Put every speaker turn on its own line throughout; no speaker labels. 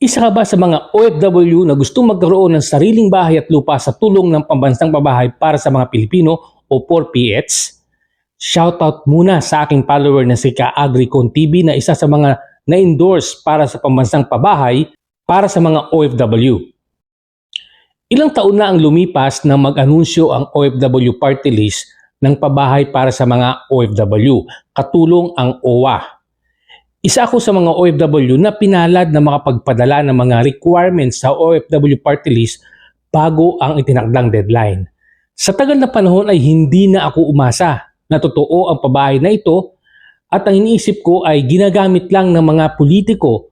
Isa ka ba sa mga OFW na gustong magkaroon ng sariling bahay at lupa sa tulong ng pambansang pabahay para sa mga Pilipino o 4PH? Shoutout muna sa aking follower na si Ka Agricon TV na isa sa mga na-endorse para sa pambansang pabahay para sa mga OFW. Ilang taon na ang lumipas nang mag-anunsyo ang OFW party list ng pabahay para sa mga OFW, katulong ang OWA. Isa ako sa mga OFW na pinalad na makapagpadala ng mga requirements sa OFW party list bago ang itinakdang deadline. Sa tagal na panahon ay hindi na ako umasa na totoo ang pabahay na ito at ang iniisip ko ay ginagamit lang ng mga politiko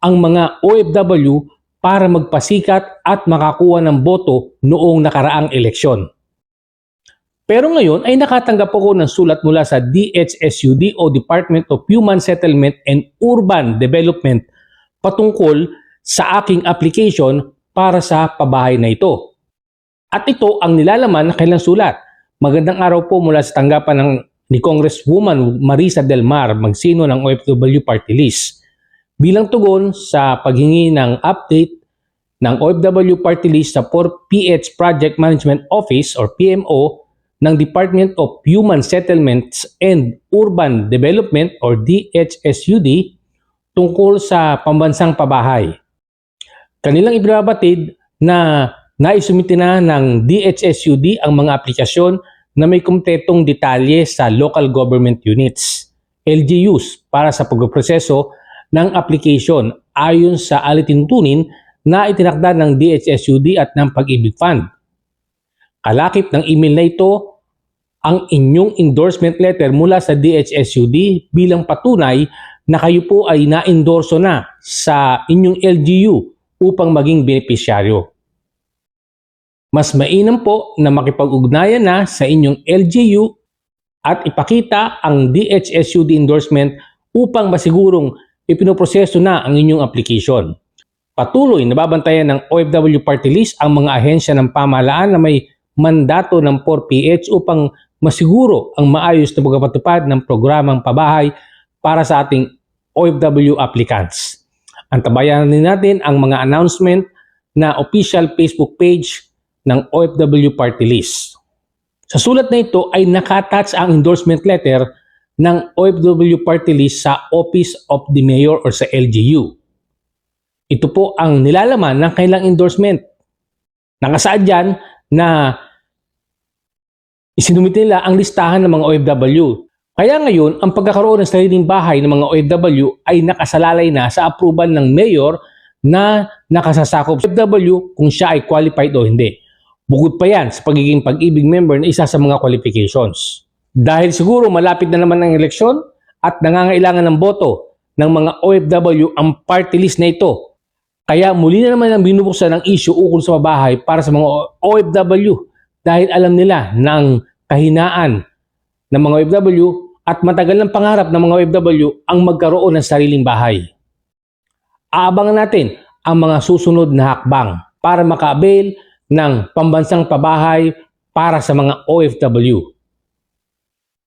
ang mga OFW para magpasikat at makakuha ng boto noong nakaraang eleksyon. Pero ngayon ay nakatanggap ako ng sulat mula sa DHSUD o Department of Human Settlement and Urban Development patungkol sa aking application para sa pabahay na ito. At ito ang nilalaman ng kailang sulat. Magandang araw po mula sa tanggapan ng ni Congresswoman Marisa Del Mar Magsino ng OFW Party List. Bilang tugon sa paghingi ng update ng OFW Party List sa 4PH Project Management Office or PMO ng Department of Human Settlements and Urban Development or DHSUD tungkol sa pambansang pabahay. Kanilang ibinabatid na naisumite na ng DHSUD ang mga aplikasyon na may kumpletong detalye sa local government units, LGUs, para sa pagproseso ng application ayon sa alitintunin na itinakda ng DHSUD at ng Pag-ibig Fund. Kalakip ng email na ito ang inyong endorsement letter mula sa DHSUD bilang patunay na kayo po ay na-endorso na sa inyong LGU upang maging benepisyaryo. Mas mainam po na makipag-ugnayan na sa inyong LGU at ipakita ang DHSUD endorsement upang masigurong ipinoproseso na ang inyong application. Patuloy na babantayan ng OFW Party List ang mga ahensya ng pamahalaan na may mandato ng 4PH upang masiguro ang maayos na pagpapatupad ng programang pabahay para sa ating OFW applicants. Antabayan din natin ang mga announcement na official Facebook page ng OFW Party List. Sa sulat na ito ay nakatouch ang endorsement letter ng OFW Party List sa Office of the Mayor or sa LGU. Ito po ang nilalaman ng kailang endorsement. Nakasaad dyan na isinumite nila ang listahan ng mga OFW. Kaya ngayon, ang pagkakaroon ng sariling bahay ng mga OFW ay nakasalalay na sa approval ng mayor na nakasasakop sa OFW kung siya ay qualified o hindi. Bukod pa yan sa pagiging pag-ibig member na isa sa mga qualifications. Dahil siguro malapit na naman ang eleksyon at nangangailangan ng boto ng mga OFW ang party list na ito. Kaya muli na naman ang binubuksan ng issue ukol sa bahay para sa mga OFW dahil alam nila ng kahinaan ng mga OFW at matagal ng pangarap ng mga OFW ang magkaroon ng sariling bahay. Aabangan natin ang mga susunod na hakbang para maka-avail ng pambansang pabahay para sa mga OFW.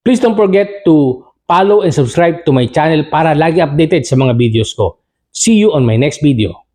Please don't forget to follow and subscribe to my channel para lagi updated sa mga videos ko. See you on my next video.